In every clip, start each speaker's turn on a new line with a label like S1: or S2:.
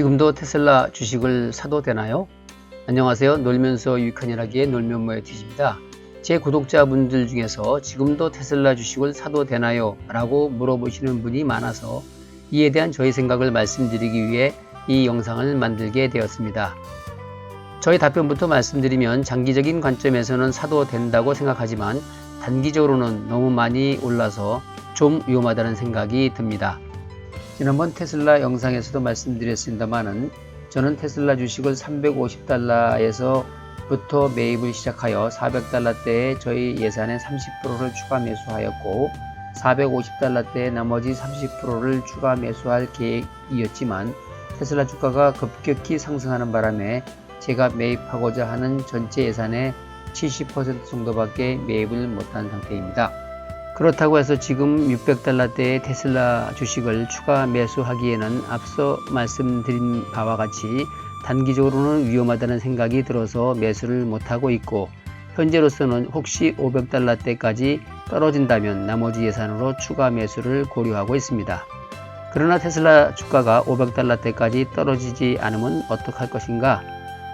S1: 지금도 테슬라 주식을 사도 되나요? 안녕하세요. 놀면서 유익한 일하기의 놀면모의 티즈입니다. 제 구독자분들 중에서 지금도 테슬라 주식을 사도 되나요? 라고 물어보시는 분이 많아서 이에 대한 저의 생각을 말씀드리기 위해 이 영상을 만들게 되었습니다. 저희 답변부터 말씀드리면 장기적인 관점에서는 사도 된다고 생각하지만 단기적으로는 너무 많이 올라서 좀 위험하다는 생각이 듭니다. 지난번 테슬라 영상에서도 말씀드렸습니다만은 저는 테슬라 주식을 350달러에서 부터 매입을 시작하여 400달러대에 저희 예산의 30%를 추가 매수하였고 450달러대에 나머지 30%를 추가 매수할 계획이었지만 테슬라 주가가 급격히 상승하는 바람에 제가 매입하고자 하는 전체 예산의 70% 정도밖에 매입을 못한 상태입니다. 그렇다고 해서 지금 600달러대의 테슬라 주식을 추가 매수하기에는 앞서 말씀드린 바와 같이 단기적으로는 위험하다는 생각이 들어서 매수를 못하고 있고 현재로서는 혹시 500달러대까지 떨어진다면 나머지 예산으로 추가 매수를 고려하고 있습니다. 그러나 테슬라 주가가 500달러대까지 떨어지지 않으면 어떡할 것인가?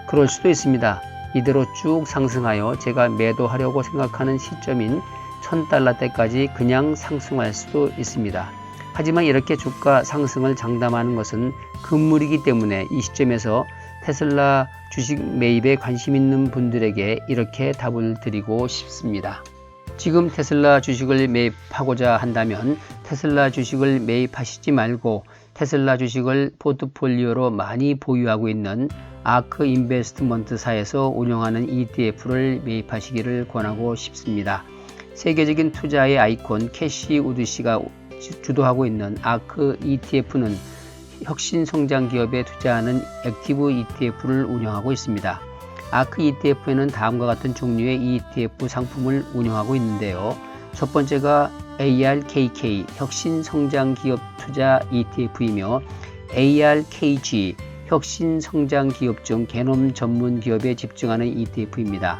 S1: 그럴 수도 있습니다. 이대로 쭉 상승하여 제가 매도하려고 생각하는 시점인 1000달러대까지 그냥 상승할 수도 있습니다. 하지만 이렇게 주가 상승을 장담하는 것은 금물이기 때문에 이 시점에서 테슬라 주식 매입에 관심 있는 분들에게 이렇게 답을 드리고 싶습니다. 지금 테슬라 주식을 매입하고자 한다면 테슬라 주식을 매입하시지 말고 테슬라 주식을 포트폴리오로 많이 보유하고 있는 아크 인베스트먼트사에서 운영하는 ETF를 매입하시기를 권하고 싶습니다. 세계적인 투자의 아이콘 캐시 우드 씨가 주도하고 있는 아크 ETF는 혁신 성장 기업에 투자하는 액티브 ETF를 운영하고 있습니다. 아크 ETF에는 다음과 같은 종류의 ETF 상품을 운영하고 있는데요. 첫 번째가 ARKK 혁신 성장 기업 투자 ETF이며 ARKG 혁신 성장 기업 중 개놈 전문 기업에 집중하는 ETF입니다.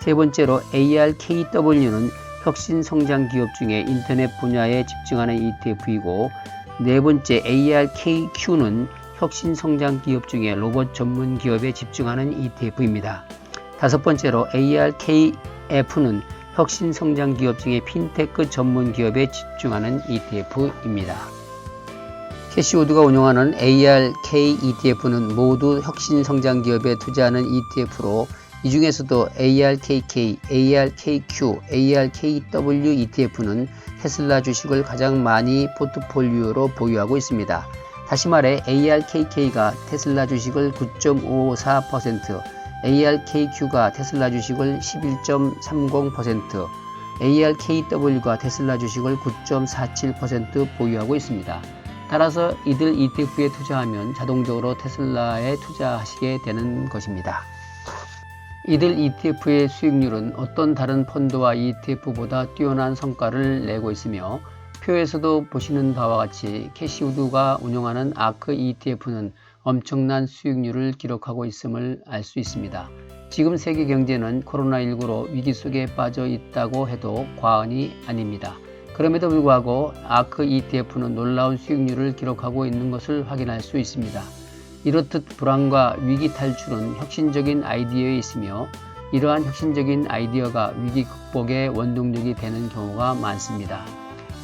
S1: 세 번째로 ARKW는 혁신 성장 기업 중에 인터넷 분야에 집중하는 ETF이고 네 번째 ARKQ는 혁신 성장 기업 중에 로봇 전문 기업에 집중하는 ETF입니다. 다섯 번째로 ARKF는 혁신 성장 기업 중에 핀테크 전문 기업에 집중하는 ETF입니다. 캐시우드가 운영하는 ARK ETF는 모두 혁신 성장 기업에 투자하는 ETF로 이 중에서도 ARKK, ARKQ, ARKW ETF는 테슬라 주식을 가장 많이 포트폴리오로 보유하고 있습니다. 다시 말해 ARKK가 테슬라 주식을 9.54%, ARKQ가 테슬라 주식을 11.30%, ARKW가 테슬라 주식을 9.47% 보유하고 있습니다. 따라서 이들 ETF에 투자하면 자동적으로 테슬라에 투자하시게 되는 것입니다. 이들 ETF의 수익률은 어떤 다른 펀드와 ETF보다 뛰어난 성과를 내고 있으며 표에서도 보시는 바와 같이 캐시우드가 운영하는 아크 ETF는 엄청난 수익률을 기록하고 있음을 알 수 있습니다. 지금 세계 경제는 코로나19로 위기 속에 빠져 있다고 해도 과언이 아닙니다. 그럼에도 불구하고 아크 ETF는 놀라운 수익률을 기록하고 있는 것을 확인할 수 있습니다. 이렇듯 불안과 위기 탈출은 혁신적인 아이디어에 있으며 이러한 혁신적인 아이디어가 위기 극복의 원동력이 되는 경우가 많습니다.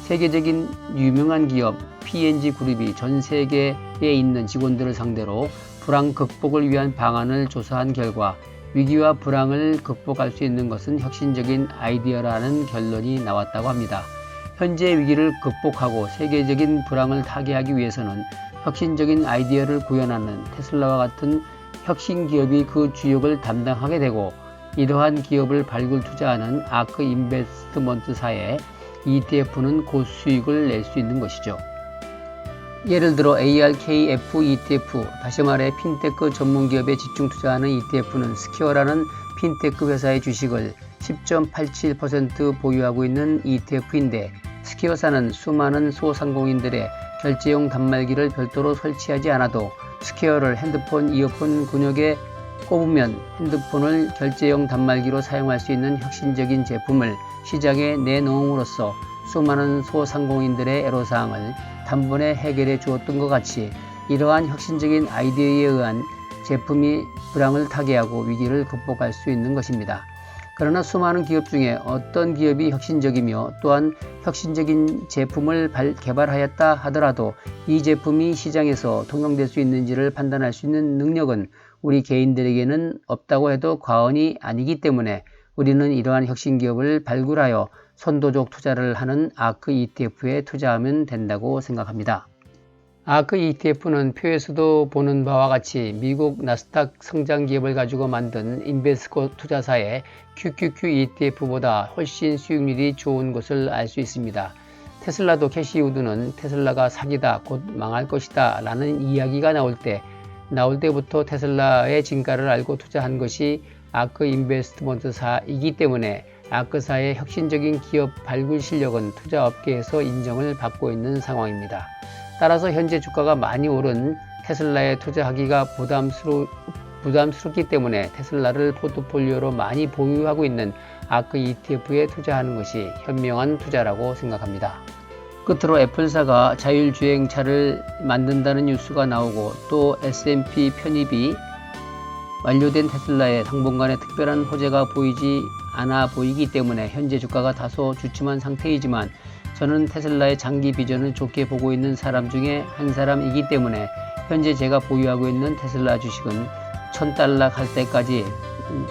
S1: 세계적인 유명한 기업 P&G 그룹이 전 세계에 있는 직원들을 상대로 불안 극복을 위한 방안을 조사한 결과 위기와 불안을 극복할 수 있는 것은 혁신적인 아이디어라는 결론이 나왔다고 합니다. 현재 위기를 극복하고 세계적인 불황을 타개하기 위해서는 혁신적인 아이디어를 구현하는 테슬라와 같은 혁신 기업이 그 주역을 담당하게 되고 이러한 기업을 발굴 투자하는 아크 인베스트먼트사의 ETF는 고수익을 낼 수 있는 것이죠. 예를 들어 ARKF ETF, 다시 말해 핀테크 전문 기업에 집중 투자하는 ETF는 스퀘어라는 핀테크 회사의 주식을 10.87% 보유하고 있는 ETF인데 스퀘어사는 수많은 소상공인들의 결제용 단말기를 별도로 설치하지 않아도 스퀘어를 핸드폰 이어폰 근육에 꼽으면 핸드폰을 결제용 단말기로 사용할 수 있는 혁신적인 제품을 시장에 내놓음으로써 수많은 소상공인들의 애로사항을 단번에 해결해 주었던 것 같이 이러한 혁신적인 아이디어에 의한 제품이 불황을 타개하고 위기를 극복할 수 있는 것입니다. 그러나 수많은 기업 중에 어떤 기업이 혁신적이며 또한 혁신적인 제품을 발- 개발하였다 하더라도 이 제품이 시장에서 통용될 수 있는지를 판단할 수 있는 능력은 우리 개인들에게는 없다고 해도 과언이 아니기 때문에 우리는 이러한 혁신 기업을 발굴하여 선도적 투자를 하는 아크 ETF에 투자하면 된다고 생각합니다. 아크 ETF는 표에서도 보는 바와 같이 미국 나스닥 성장 기업을 가지고 만든 인베스코 투자사의 QQQ ETF보다 훨씬 수익률이 좋은 것을 알 수 있습니다. 테슬라도 캐시우드는 테슬라가 사기다, 곧 망할 것이다 라는 이야기가 나올 때, 나올 때부터 테슬라의 진가를 알고 투자한 것이 아크 인베스트먼트사이기 때문에 아크사의 혁신적인 기업 발굴 실력은 투자 업계에서 인정을 받고 있는 상황입니다. 따라서 현재 주가가 많이 오른 테슬라에 투자하기가 부담스러, 부담스럽기 때문에 테슬라를 포트폴리오로 많이 보유하고 있는 아크 ETF에 투자하는 것이 현명한 투자라고 생각합니다. 끝으로 애플사가 자율주행차를 만든다는 뉴스가 나오고 또 S&P 편입이 완료된 테슬라에 당분간의 특별한 호재가 보이지 않아 보이기 때문에 현재 주가가 다소 주춤한 상태이지만 저는 테슬라의 장기 비전을 좋게 보고 있는 사람 중에 한 사람이기 때문에 현재 제가 보유하고 있는 테슬라 주식은 1000달러 갈 때까지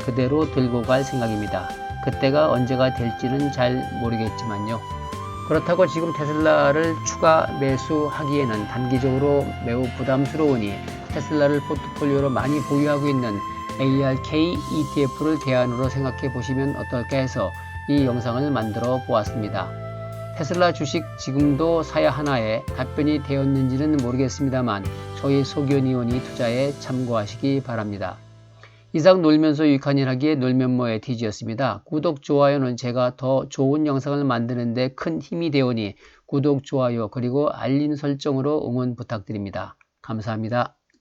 S1: 그대로 들고 갈 생각입니다. 그때가 언제가 될지는 잘 모르겠지만요. 그렇다고 지금 테슬라를 추가 매수하기에는 단기적으로 매우 부담스러우니 테슬라를 포트폴리오로 많이 보유하고 있는 ARK ETF를 대안으로 생각해 보시면 어떨까 해서 이 영상을 만들어 보았습니다. 테슬라 주식 지금도 사야 하나에 답변이 되었는지는 모르겠습니다만 저희 소견이온이 투자에 참고하시기 바랍니다. 이상 놀면서 유익한 일 하기에 놀면모의 티지였습니다. 구독, 좋아요는 제가 더 좋은 영상을 만드는데 큰 힘이 되오니 구독, 좋아요 그리고 알림 설정으로 응원 부탁드립니다. 감사합니다.